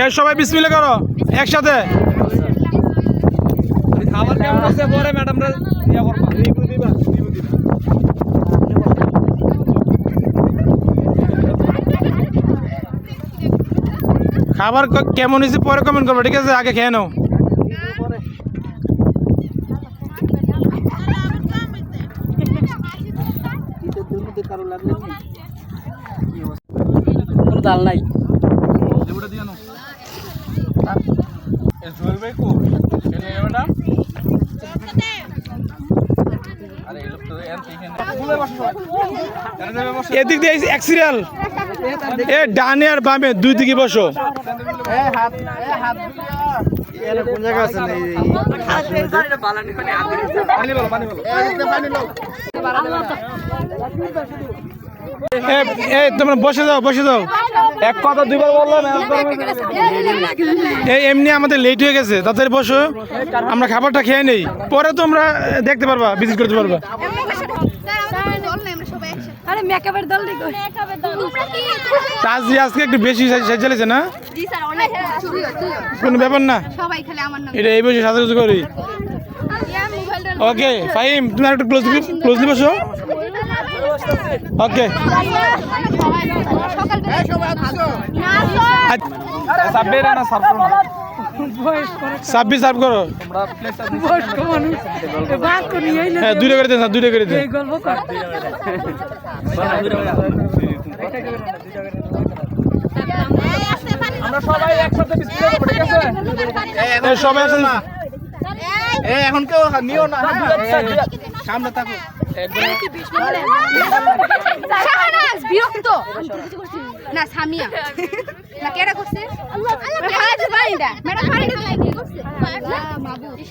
এ সবাই বিসমিল্লা করো একসাথে। খাবার কেমন আছে? পরে ম্যাডামরা ইয়া করবা। দিবা খাবার কেমন হয়েছে পরে কমেন্ট করব ঠিক আছে? আগে খেয়ে নাও। কোনো ডাল নাই লেবুটা দিয়ে নাও এ জুয়েল ভাই কো এনে ম্যাডাম আরে এই লোক তো এনতে এখানে ভুলে বসো এখানে যাবে বসো এদিক দিয়ে এক সিরিয়াল এ ডানে আর বামে দুই দিকে বসো। পানি বলো পানি বলো। এ এ তোমরা বসে যাও বসে যাও। এক কথা দুইবার বললাম এই এমনি আমাদের লেট হয়ে গেছে তাড়াতাড়ি বসো। আমরা খাবারটা খেয়ে নেই। পরে তোমরা দেখতে পারবা ভিজিট করতে পারবা। আরে মেকআপের দল দেখো। মেকআপের দল তোমরা কি তাজরি আজকে একটু বেশি না? জি স্যার অনেক কোনো ব্যাপার না। সবাই খালি আমার নাম। এটা এই বসে করি। ওকে ফাইম তুমি একটু ক্লোজলি ক্লোজলি বসো। ওকে ছাব্বিশ সার্ভ করো। হ্যাঁ দুইটা করে দেন দুইটা করে দেন। আমরা সবাই একসাথে ঠিক আছে সবাই এখন কেউ নিও না সামনে থাকো। না সামিয়া। না কেডা করছে? আল্লাহ আল্লাহ পানিটা ম্যাডাম পানিটা কি করছে? না মাবু কি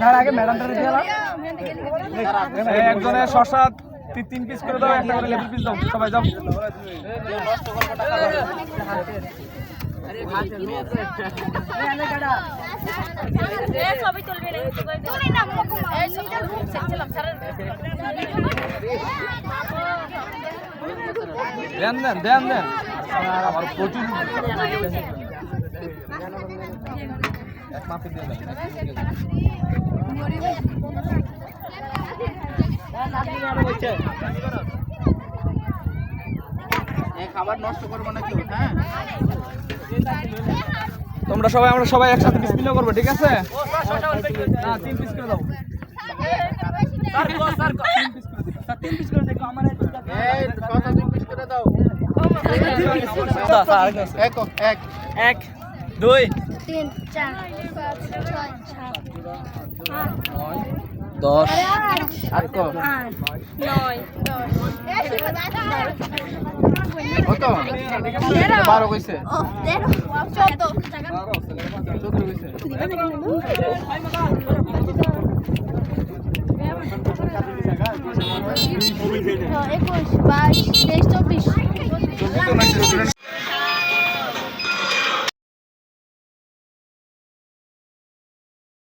তার আগে দিলাম একজনের শশা তিন পিস করে দাও একটা করে লেবু পিস দাও। সবাই যাও। তুলি না দেন দেন দেন দেন আমার প্রচুর এক মাপে দিয়ে দেন খাবার নষ্ট করব না কেউ হ্যাঁ তোমরা সবাই আমরা সবাই একসাথে বিসমিল্লাহ করব ঠিক আছে না তিন পিস করে দাও এক এক। এক দুই। তিন চার পাঁচ ছয় সাত আট দশ। নয় কত? বারো কইছে। চোদ্দ চোদ্দ কইছে। একুশ বাইশ তেইশ চব্বিশ।